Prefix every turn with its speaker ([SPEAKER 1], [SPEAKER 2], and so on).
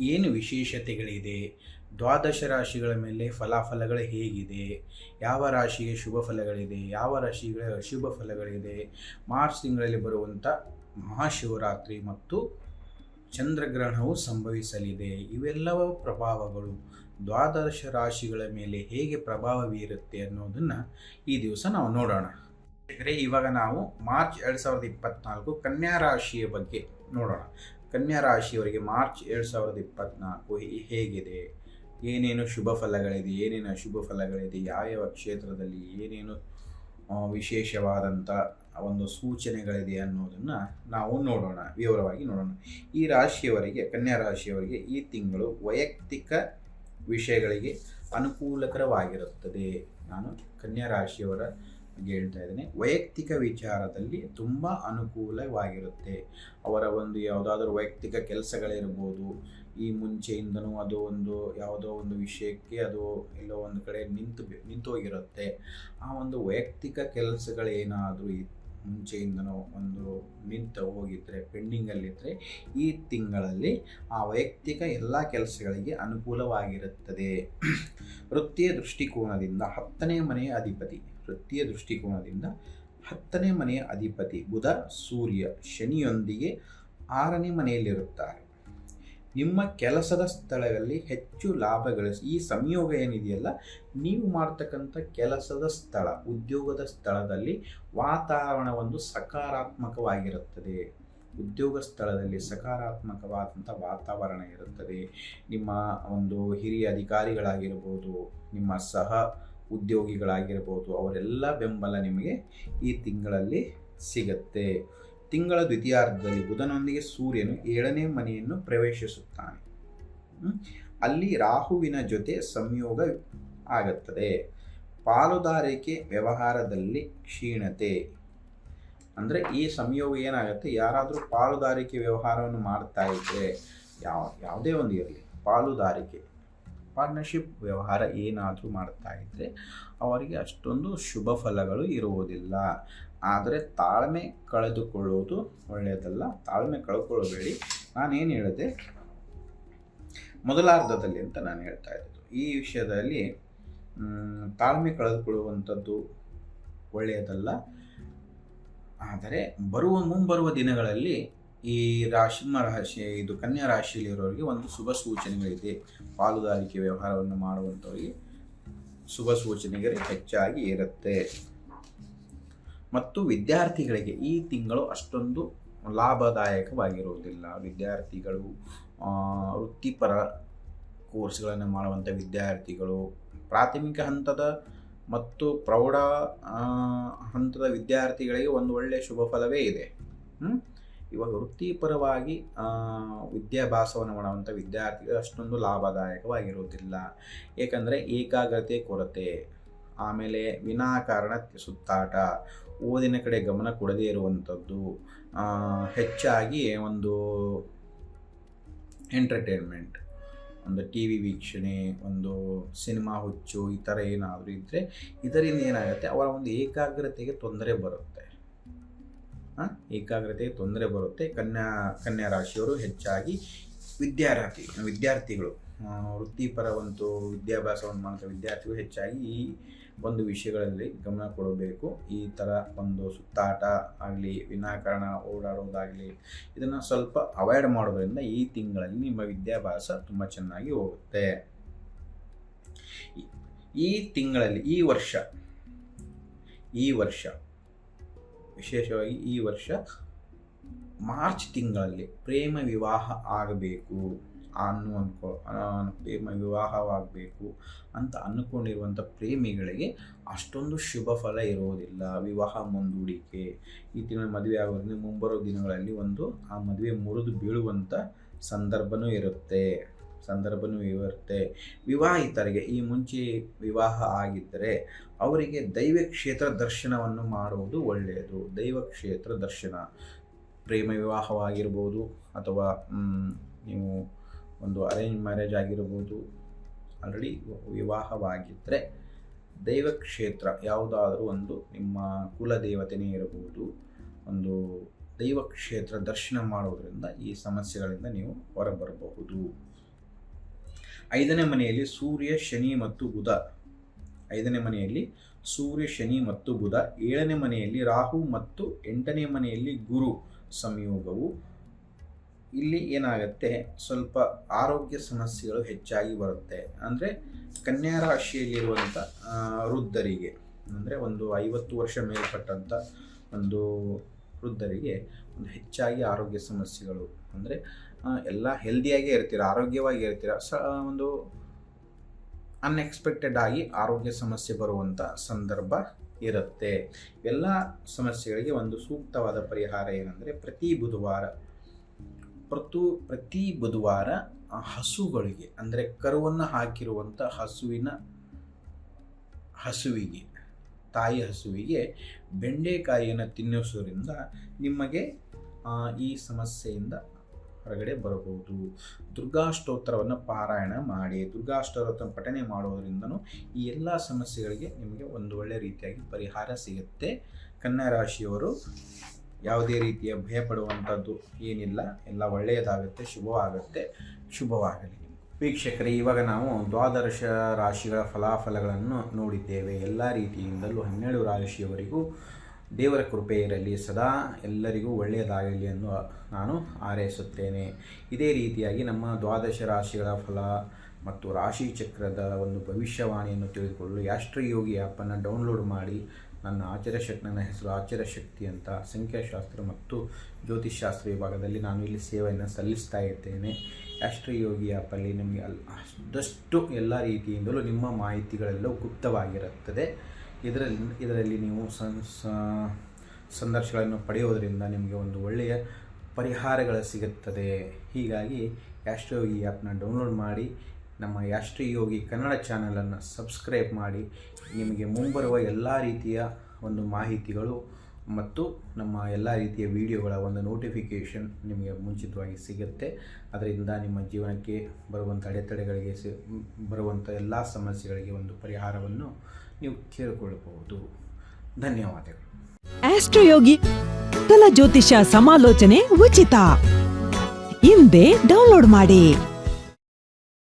[SPEAKER 1] ಏನು ವಿಶೇಷತೆಗಳಿದೆ? ದ್ವಾದಶ ರಾಶಿಗಳ ಮೇಲೆ ಫಲಾಫಲಗಳು ಹೇಗಿದೆ? ಯಾವ ರಾಶಿಗೆ ಶುಭ ಫಲಗಳಿದೆ? ಯಾವ ರಾಶಿಗಳ ಅಶುಭ ಫಲಗಳಿದೆ? ಮಾರ್ಚ್ ತಿಂಗಳಲ್ಲಿ ಬರುವಂಥ ಮಹಾಶಿವರಾತ್ರಿ ಮತ್ತು ಚಂದ್ರಗ್ರಹಣವು ಸಂಭವಿಸಲಿದೆ. ಇವೆಲ್ಲವ ಪ್ರಭಾವಗಳು. ದ್ವಾದಶ ರಾಶಿಗಳ ಮೇಲೆ ಹೇಗೆ ಪ್ರಭಾವ ಬೀರುತ್ತೆ ಅನ್ನೋದನ್ನು ಈ ದಿವಸ ನಾವು ನೋಡೋಣ. ಇವಾಗ ನಾವು ಮಾರ್ಚ್ ಎರಡು ಸಾವಿರದ ಇಪ್ಪತ್ನಾಲ್ಕು ಕನ್ಯಾ ರಾಶಿಯ ಬಗ್ಗೆ ನೋಡೋಣ. ಕನ್ಯಾ ರಾಶಿಯವರಿಗೆ ಮಾರ್ಚ್ ಎರಡು ಸಾವಿರದ ಇಪ್ಪತ್ನಾಲ್ಕು ಹೇಗಿದೆ? ಏನೇನು ಶುಭ ಫಲಗಳಿದೆ, ಏನೇನು ಅಶುಭ ಫಲಗಳಿದೆ, ಯಾವ್ಯಾವ ಕ್ಷೇತ್ರದಲ್ಲಿ ಏನೇನು ವಿಶೇಷವಾದಂಥ ಒಂದು ಸೂಚನೆಗಳಿದೆ ಅನ್ನೋದನ್ನು ನಾವು ನೋಡೋಣ, ವಿವರವಾಗಿ ನೋಡೋಣ. ಈ ರಾಶಿಯವರಿಗೆ ಕನ್ಯಾ ರಾಶಿಯವರಿಗೆ ಈ ತಿಂಗಳು ವೈಯಕ್ತಿಕ ವಿಷಯಗಳಿಗೆ ಅನುಕೂಲಕರವಾಗಿರುತ್ತದೆ. ನಾನು ಕನ್ಯಾ ರಾಶಿಯವರ ಹೇಳ್ತಾ ಇದ್ದೇನೆ. ವೈಯಕ್ತಿಕ ವಿಚಾರದಲ್ಲಿ ತುಂಬ ಅನುಕೂಲವಾಗಿರುತ್ತೆ. ಅವರ ಒಂದು ಯಾವುದಾದ್ರೂ ವೈಯಕ್ತಿಕ ಕೆಲಸಗಳಿರ್ಬೋದು, ಈ ಮುಂಚೆಯಿಂದನೂ ಅದು ಒಂದು ಯಾವುದೋ ಒಂದು ವಿಷಯಕ್ಕೆ ಅದು ಎಲ್ಲೋ ಒಂದು ಕಡೆ ನಿಂತು ನಿಂತೋಗಿರುತ್ತೆ ಆ ಒಂದು ವೈಯಕ್ತಿಕ ಕೆಲಸಗಳೇನಾದರೂ ಈ ಮುಂಚೆಯಿಂದನೋ ಒಂದು ನಿಂತು ಹೋಗಿದ್ದರೆ ಪೆಂಡಿಂಗಲ್ಲಿದ್ದರೆ ಈ ತಿಂಗಳಲ್ಲಿ ಆ ವೈಯಕ್ತಿಕ ಎಲ್ಲ ಕೆಲಸಗಳಿಗೆ ಅನುಕೂಲವಾಗಿರುತ್ತದೆ. ವೃತ್ತಿಯ ದೃಷ್ಟಿಕೋನದಿಂದ ಹತ್ತನೇ ಮನೆಯ ಅಧಿಪತಿ. ವೃತ್ತಿಯ ದೃಷ್ಟಿಕೋನದಿಂದ ಹತ್ತನೇ ಮನೆಯ ಅಧಿಪತಿ ಬುಧ ಸೂರ್ಯ ಶನಿಯೊಂದಿಗೆ ಆರನೇ ಮನೆಯಲ್ಲಿರುತ್ತಾರೆ. ನಿಮ್ಮ ಕೆಲಸದ ಸ್ಥಳದಲ್ಲಿ ಹೆಚ್ಚು ಲಾಭ ಗಳಿಸಿ ಈ ಸಂಯೋಗ ಏನಿದೆಯಲ್ಲ, ನೀವು ಮಾಡ್ತಕ್ಕಂಥ ಕೆಲಸದ ಸ್ಥಳ, ಉದ್ಯೋಗದ ಸ್ಥಳದಲ್ಲಿ ವಾತಾವರಣ ಒಂದು ಸಕಾರಾತ್ಮಕವಾಗಿರುತ್ತದೆ. ಉದ್ಯೋಗ ಸ್ಥಳದಲ್ಲಿ ಸಕಾರಾತ್ಮಕವಾದಂಥ ವಾತಾವರಣ ಇರುತ್ತದೆ. ನಿಮ್ಮ ಒಂದು ಹಿರಿಯ ಅಧಿಕಾರಿಗಳಾಗಿರ್ಬೋದು, ನಿಮ್ಮ ಸಹ ಉದ್ಯೋಗಿಗಳಾಗಿರ್ಬೋದು, ಅವರೆಲ್ಲ ಬೆಂಬಲ ನಿಮಗೆ ಈ ತಿಂಗಳಲ್ಲಿ ಸಿಗತ್ತೆ. ತಿಂಗಳ ದ್ವಿತೀಯಾರ್ಧದಲ್ಲಿ ಬುಧನೊಂದಿಗೆ ಸೂರ್ಯನು ಏಳನೇ ಮನೆಯನ್ನು ಪ್ರವೇಶಿಸುತ್ತಾನೆ. ಅಲ್ಲಿ ರಾಹುವಿನ ಜೊತೆ ಸಂಯೋಗ ಆಗುತ್ತದೆ. ಪಾಲುದಾರಿಕೆ ವ್ಯವಹಾರದಲ್ಲಿ ಕ್ಷೀಣತೆ. ಅಂದರೆ ಈ ಸಂಯೋಗ ಏನಾಗುತ್ತೆ? ಯಾರಾದರೂ ಪಾಲುದಾರಿಕೆ ವ್ಯವಹಾರವನ್ನು ಮಾಡ್ತಾ ಇದ್ದರೆ ಯಾವ, ಯಾವುದೇ ಒಂದು ಇರಲಿ, ಪಾಲುದಾರಿಕೆ. ಪಾರ್ಟ್ನರ್ಶಿಪ್ ವ್ಯವಹಾರ ಏನಾದರೂ ಮಾಡ್ತಾ ಇದ್ದರೆ ಅವರಿಗೆ ಅಷ್ಟೊಂದು ಶುಭ ಫಲಗಳು ಇರುವುದಿಲ್ಲ. ಆದರೆ ತಾಳ್ಮೆ ಕಳೆದುಕೊಳ್ಳುವುದು ಒಳ್ಳೆಯದಲ್ಲ. ತಾಳ್ಮೆ ಕಳ್ಕೊಳ್ಳಬೇಡಿ. ನಾನೇನು ಹೇಳಿದೆ ಮೊದಲಾರ್ಧದಲ್ಲಿ ಅಂತ ನಾನು ಹೇಳ್ತಾ ಇದ್ದು ಈ ವಿಷಯದಲ್ಲಿ ತಾಳ್ಮೆ ಕಳೆದುಕೊಳ್ಳುವಂಥದ್ದು ಒಳ್ಳೆಯದಲ್ಲ. ಆದರೆ ಬರುವ ಮುಂಬರುವ ದಿನಗಳಲ್ಲಿ ಈ ರಾಶಿ ಸಿಂಹ ರಾಶಿ, ಇದು ಕನ್ಯಾ ರಾಶಿಯಲ್ಲಿರೋರಿಗೆ ಒಂದು ಶುಭ ಸೂಚನೆಗಳಿದೆ. ಪಾಲುದಾರಿಕೆ ವ್ಯವಹಾರವನ್ನು ಮಾಡುವಂಥವರಿಗೆ ಶುಭ ಸೂಚನೆಗಳು ಹೆಚ್ಚಾಗಿ ಇರುತ್ತೆ. ಮತ್ತು ವಿದ್ಯಾರ್ಥಿಗಳಿಗೆ ಈ ತಿಂಗಳು ಅಷ್ಟೊಂದು ಲಾಭದಾಯಕವಾಗಿರುವುದಿಲ್ಲ ವಿದ್ಯಾರ್ಥಿಗಳು ವೃತ್ತಿಪರ ಕೋರ್ಸ್ಗಳನ್ನು ಮಾಡುವಂಥ ವಿದ್ಯಾರ್ಥಿಗಳು, ಪ್ರಾಥಮಿಕ ಹಂತದ ಮತ್ತು ಪ್ರೌಢ ಹಂತದ ವಿದ್ಯಾರ್ಥಿಗಳಿಗೆ ಒಂದು ಒಳ್ಳೆಯ ಶುಭ ಫಲವೇ ಇದೆ? ಇವಾಗ ವೃತ್ತಿಪರವಾಗಿ ವಿದ್ಯಾಭ್ಯಾಸವನ್ನು ಮಾಡುವಂಥ ವಿದ್ಯಾರ್ಥಿಗಳು ಅಷ್ಟೊಂದು ಲಾಭದಾಯಕವಾಗಿರುವುದಿಲ್ಲ. ಏಕೆಂದರೆ ಏಕಾಗ್ರತೆ, ಕೊರತೆ, ಆಮೇಲೆ ವಿನಾಕಾರಣ ಸುತ್ತಾಟ, ಓದಿನ ಕಡೆ ಗಮನ ಕೊಡದೇ ಇರುವಂಥದ್ದು ಹೆಚ್ಚಾಗಿ ಒಂದು ಎಂಟರ್ಟೈನ್ಮೆಂಟ್ ಒಂದು ಟಿ ವಿ ವೀಕ್ಷಣೆ, ಒಂದು ಸಿನಿಮಾ ಹುಚ್ಚು ಈ ಥರ ಏನಾದರೂ ಇದ್ದರೆ ಇದರಿಂದ ಏನಾಗುತ್ತೆ? ಅವರ ಒಂದು ಏಕಾಗ್ರತೆಗೆ ತೊಂದರೆ ಬರುತ್ತೆ. ಏಕಾಗ್ರತೆಗೆ ತೊಂದರೆ ಬರುತ್ತೆ. ಕನ್ಯಾ ಕನ್ಯಾ ರಾಶಿಯವರು ಹೆಚ್ಚಾಗಿ ವಿದ್ಯಾರ್ಥಿ, ವಿದ್ಯಾರ್ಥಿಗಳು. ವೃತ್ತಿಪರವಂತೂ ವಿದ್ಯಾಭ್ಯಾಸವನ್ನು ಮಾಡುವಂಥ ವಿದ್ಯಾರ್ಥಿಗಳು ಹೆಚ್ಚಾಗಿ ಈ ಒಂದು ವಿಷಯಗಳಲ್ಲಿ ಗಮನ ಕೊಡಬೇಕು. ಈ ಥರ ಒಂದು ಸುತ್ತಾಟ ಆಗಲಿ, ವಿನಾಕಾರಣ ಓಡಾಡೋದಾಗಲಿ, ಇದನ್ನು ಸ್ವಲ್ಪ ಅವಾಯ್ಡ್ ಮಾಡೋದ್ರಿಂದ ಈ ತಿಂಗಳಲ್ಲಿ ನಿಮ್ಮ ವಿದ್ಯಾಭ್ಯಾಸ ತುಂಬ ಚೆನ್ನಾಗಿ ಹೋಗುತ್ತೆ. ಈ ತಿಂಗಳಲ್ಲಿ, ಈ ವರ್ಷ ಈ ವರ್ಷ ವಿಶೇಷವಾಗಿ ಈ ವರ್ಷ ಮಾರ್ಚ್ ತಿಂಗಳಲ್ಲಿ ಪ್ರೇಮ ವಿವಾಹ ಆಗಬೇಕು ಅನ್ನು ಅನ್ಕೋ ಪ್ರೇಮ ವಿವಾಹವಾಗಬೇಕು ಅಂತ ಅಂದ್ಕೊಂಡಿರುವಂಥ ಪ್ರೇಮಿಗಳಿಗೆ ಅಷ್ಟೊಂದು ಶುಭ ಫಲ ಇರೋದಿಲ್ಲ. ವಿವಾಹ ಮುಂದೂಡಿಕೆ. ಈ ತಿಂಗಳ ಮದುವೆ ಆಗೋದ್ರಿಂದ ಮುಂಬರೋ ದಿನಗಳಲ್ಲಿ ಒಂದು ಆ ಮದುವೆ ಮುರಿದು ಬೀಳುವಂಥ ಸಂದರ್ಭನೂ ಇರುತ್ತೆ. ಸಂದರ್ಭನೂ ಇರುತ್ತೆ ವಿವಾಹಿತರಿಗೆ ಈ ಮುಂಚೆ ವಿವಾಹ ಆಗಿದ್ದರೆ ಅವರಿಗೆ ದೈವ ಕ್ಷೇತ್ರ ದರ್ಶನವನ್ನು ಮಾಡುವುದು ಒಳ್ಳೆಯದು. ದೈವ ಕ್ಷೇತ್ರ ದರ್ಶನ. ಪ್ರೇಮ ವಿವಾಹವಾಗಿರ್ಬೋದು ಅಥವಾ ನೀವು ಒಂದು ಅರೇಂಜ್ ಮ್ಯಾರೇಜ್ ಆಗಿರ್ಬೋದು. ಆಲ್ರೆಡಿ ವಿವಾಹವಾಗಿದ್ದರೆ ದೈವ ಕ್ಷೇತ್ರ ಯಾವುದಾದರೂ ಒಂದು ನಿಮ್ಮ ಕುಲದೇವತೆನೇ ಇರಬಹುದು. ಒಂದು ದೈವ ಕ್ಷೇತ್ರ ದರ್ಶನ ಮಾಡುವುದರಿಂದ ಈ ಸಮಸ್ಯೆಗಳಿಂದ ನೀವು ಹೊರಬರಬಹುದು. ಐದನೇ ಮನೆಯಲ್ಲಿ ಸೂರ್ಯ, ಶನಿ ಮತ್ತು ಬುಧ. ಐದನೇ ಮನೆಯಲ್ಲಿ ಸೂರ್ಯ, ಶನಿ ಮತ್ತು ಬುಧ. ಏಳನೇ ಮನೆಯಲ್ಲಿ ರಾಹು ಮತ್ತು ಎಂಟನೇ ಮನೆಯಲ್ಲಿ ಗುರು ಸಂಯೋಗವು. ಇಲ್ಲಿ ಏನಾಗುತ್ತೆ? ಸ್ವಲ್ಪ ಆರೋಗ್ಯ ಸಮಸ್ಯೆಗಳು ಹೆಚ್ಚಾಗಿ ಬರುತ್ತೆ. ಅಂದರೆ ಕನ್ಯಾ ರಾಶಿಯಲ್ಲಿರುವಂಥ ವೃದ್ಧರಿಗೆ, ಅಂದರೆ ಒಂದು ಐವತ್ತು ವರ್ಷ ಮೇಲ್ಪಟ್ಟಂಥ ಒಂದು ವೃದ್ಧರಿಗೆ ಒಂದು ಹೆಚ್ಚಾಗಿ ಆರೋಗ್ಯ ಸಮಸ್ಯೆಗಳು. ಅಂದರೆ ಎಲ್ಲ ಹೆಲ್ದಿಯಾಗೇ ಇರ್ತೀರ, ಆರೋಗ್ಯವಾಗಿ ಇರ್ತೀರ, ಸ ಒಂದು ಅನ್ಎಕ್ಸ್ಪೆಕ್ಟೆಡ್ ಆಗಿ ಆರೋಗ್ಯ ಸಮಸ್ಯೆ ಬರುವಂಥ ಸಂದರ್ಭ ಇರುತ್ತೆ. ಎಲ್ಲ ಸಮಸ್ಯೆಗಳಿಗೆ ಒಂದು ಸೂಕ್ತವಾದ ಪರಿಹಾರ ಏನಂದರೆ ಪ್ರತಿ ಬುಧವಾರ, ಪ್ರತು, ಪ್ರತಿ ಬುಧವಾರ ಹಸುಗಳಿಗೆ, ಅಂದರೆ ಕರುವನ್ನು ಹಾಕಿರುವಂಥ ಹಸುವಿನ ಹಸುವಿಗೆ, ತಾಯಿ ಹಸುವಿಗೆ ಬೆಂಡೆಕಾಯಿಯನ್ನು ತಿನ್ನಿಸೋದ್ರಿಂದ ನಿಮಗೆ ಈ ಸಮಸ್ಯೆಯಿಂದ ಹೊರಗಡೆ ಬರಬಹುದು. ದುರ್ಗಾಷ್ಟೋತ್ತರವನ್ನು ಪಾರಾಯಣ ಮಾಡಿ ದುರ್ಗಾ ಸ್ತೋತ್ರ ಪಠನೆ ಮಾಡೋದ್ರಿಂದನೂ ಈ ಎಲ್ಲ ಸಮಸ್ಯೆಗಳಿಗೆ ನಿಮಗೆ ಒಂದು ಒಳ್ಳೆಯ ರೀತಿಯಾಗಿ ಪರಿಹಾರ ಸಿಗುತ್ತೆ. ಕನ್ಯಾ ರಾಶಿಯವರು ಯಾವುದೇ ರೀತಿಯ ಭಯ ಪಡುವಂಥದ್ದು ಏನಿಲ್ಲ. ಎಲ್ಲ ಒಳ್ಳೆಯದಾಗುತ್ತೆ, ಶುಭವಾಗುತ್ತೆ. ಶುಭವಾಗಲಿ. ವೀಕ್ಷಕರೇ, ಇವಾಗ ನಾವು ದ್ವಾದಶ ರಾಶಿಗಳ ಫಲಾಫಲಗಳನ್ನು ನೋಡಿದ್ದೇವೆ. ಎಲ್ಲ ರೀತಿಯಿಂದಲೂ ಹನ್ನೆರಡು ರಾಶಿಯವರಿಗೂ ದೇವರ ಕೃಪೆ ಇರಲಿ, ಸದಾ ಎಲ್ಲರಿಗೂ ಒಳ್ಳೆಯದಾಗಲಿ ಎಂದು ನಾನು ಹಾರೈಸುತ್ತೇನೆ. ಇದೇ ರೀತಿಯಾಗಿ ನಮ್ಮ ದ್ವಾದಶ ರಾಶಿಗಳ ಫಲ ಮತ್ತು ರಾಶಿ ಚಕ್ರದ ಒಂದು ಭವಿಷ್ಯವಾಣಿಯನ್ನು ತಿಳಿದುಕೊಳ್ಳಲು ಯಾಷ್ಟ್ರಯೋಗಿ ಆ್ಯಪನ್ನು ಡೌನ್ಲೋಡ್ ಮಾಡಿ ನನ್ನ ಆಚಾರ್ಯಶಕ್ತಿ ನನ್ನ ಹೆಸರು ಆಚಾರ್ಯಶಕ್ತಿ ಅಂತ ಸಂಖ್ಯಾಶಾಸ್ತ್ರ ಮತ್ತು ಜ್ಯೋತಿಷಾಸ್ತ್ರ ವಿಭಾಗದಲ್ಲಿ ನಾನು ಇಲ್ಲಿ ಸೇವೆಯನ್ನು ಸಲ್ಲಿಸ್ತಾ ಇದ್ದೇನೆ ರಾಷ್ಟ್ರಯೋಗಿ ಆ್ಯಪಲ್ಲಿ ನಿಮಗೆ ಅಲ್ ಆದಷ್ಟು ಎಲ್ಲ ರೀತಿಯಿಂದಲೂ ನಿಮ್ಮ ಮಾಹಿತಿಗಳೆಲ್ಲವೂ ಗುಪ್ತವಾಗಿರುತ್ತದೆ. ಇದರಲ್ಲಿ ಇದರಲ್ಲಿ ನೀವು ಸಂ ಸಂದರ್ಶಗಳನ್ನು ಪಡೆಯೋದರಿಂದ ನಿಮಗೆ ಒಂದು ಒಳ್ಳೆಯ ಪರಿಹಾರಗಳು ಸಿಗುತ್ತದೆ. ಹೀಗಾಗಿ ಯಾಷ್ಟ್ರಯೋಗಿ ಆ್ಯಪ್ನ ಡೌನ್ಲೋಡ್ ಮಾಡಿ, ನಮ್ಮ ಯಾಷ್ಟ್ರಯೋಗಿ ಕನ್ನಡ ಚಾನಲನ್ನು ಸಬ್ಸ್ಕ್ರೈಬ್ ಮಾಡಿ, ನಿಮಗೆ ಮುಂಬರುವ ಎಲ್ಲ ರೀತಿಯ ಒಂದು ಮಾಹಿತಿಗಳು ಮತ್ತು ನಮ್ಮ ಎಲ್ಲ ರೀತಿಯ ವಿಡಿಯೋಗಳ ಒಂದು ನೋಟಿಫಿಕೇಷನ್ ನಿಮಗೆ ಮುಂಚಿತವಾಗಿ ಸಿಗುತ್ತೆ. ಅದರಿಂದ ನಿಮ್ಮ ಜೀವನಕ್ಕೆ ಬರುವಂಥ ಅಡೆತಡೆಗಳಿಗೆ ಸಿ, ಬರುವಂಥ ಎಲ್ಲ ಸಮಸ್ಯೆಗಳಿಗೆ ಒಂದು ಪರಿಹಾರವನ್ನು ನೀವು ಕೇಳಿಕೊಳ್ಳಬಹುದು. ಧನ್ಯವಾದಗಳು.
[SPEAKER 2] ಆಸ್ಟ್ರೋಯೋಗಿ ಜ್ಯೋತಿಷ ಸಮಾಲೋಚನೆ ಉಚಿತ. ಹಿಂದೆ ಡೌನ್ಲೋಡ್ ಮಾಡಿ.